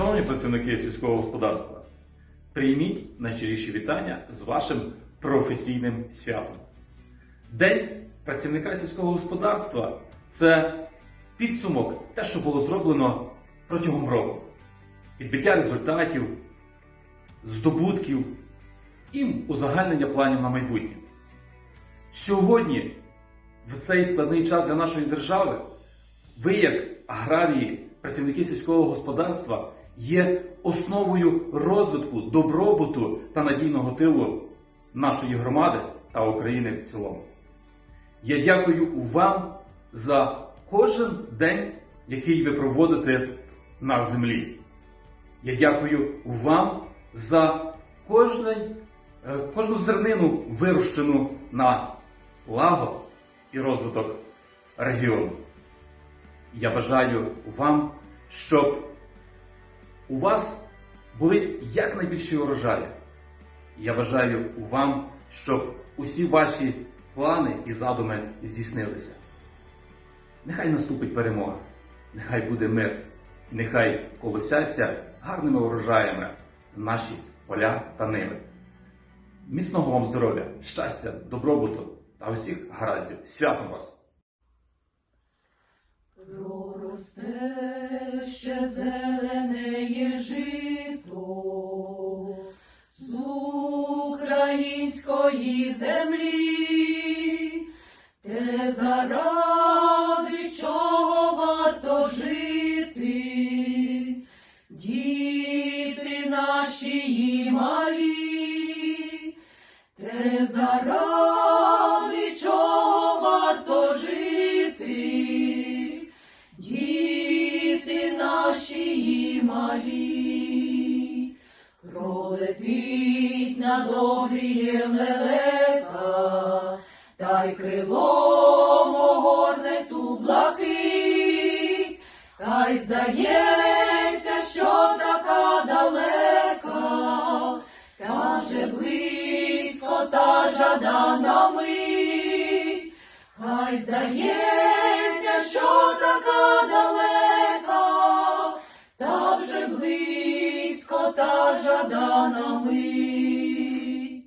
Шановні працівники сільського господарства, прийміть найщиріші вітання з вашим професійним святом. День працівника сільського господарства це підсумок те, що було зроблено протягом року. Підбиття результатів, здобутків і узагальнення планів на майбутнє. Сьогодні, в цей складний час для нашої держави, ви, як аграрії, працівники сільського господарства, є основою розвитку, добробуту та надійного тилу нашої громади та України в цілому. Я дякую вам за кожен день, який ви проводите на землі. Я дякую вам за кожний, е, кожну зернину, вирощену на лагод і розвиток регіону. Я бажаю вам, щоб у вас були якнайбільші урожаї. Я бажаю вам, щоб усі ваші плани і задуми здійснилися. Нехай наступить перемога, нехай буде мир, нехай колосяться гарними урожаями наші поля та ниви. Міцного вам здоров'я, щастя, добробуту та усіх гараздів. Святом вас! Проросте ще зелене те заради чого варто жити, діти наші і малі, те заради чого варто жити, діти наші і малі, пролетить над обрієм лелека, та й крилом та й здається, що така далека, та же близько та жадана мить, хай здається, що така далека, та вже близько та жадана мить.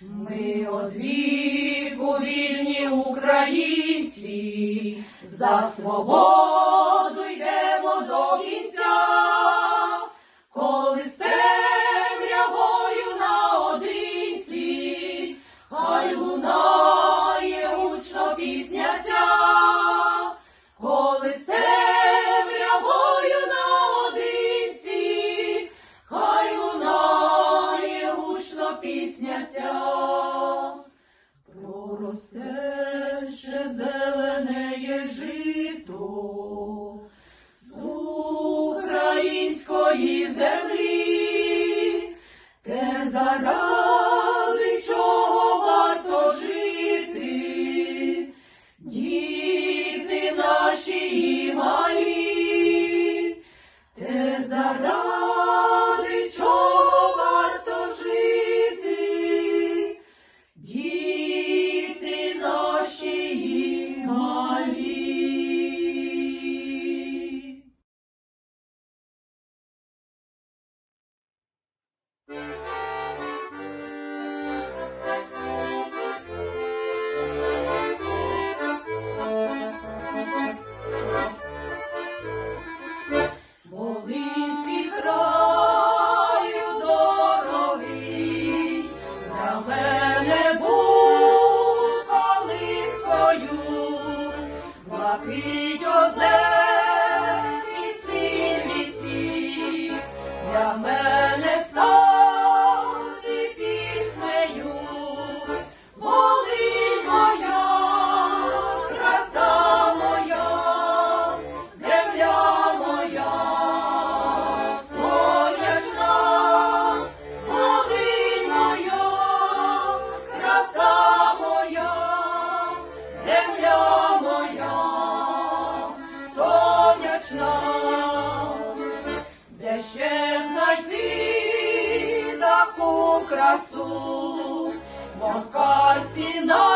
Ми од віку вільні українці, за свободу пісня коли з темрявою наодинці, хай лунає гучно пісня ця. Проросте ще зелене жито колискою, блакить озер красу, бо кості на.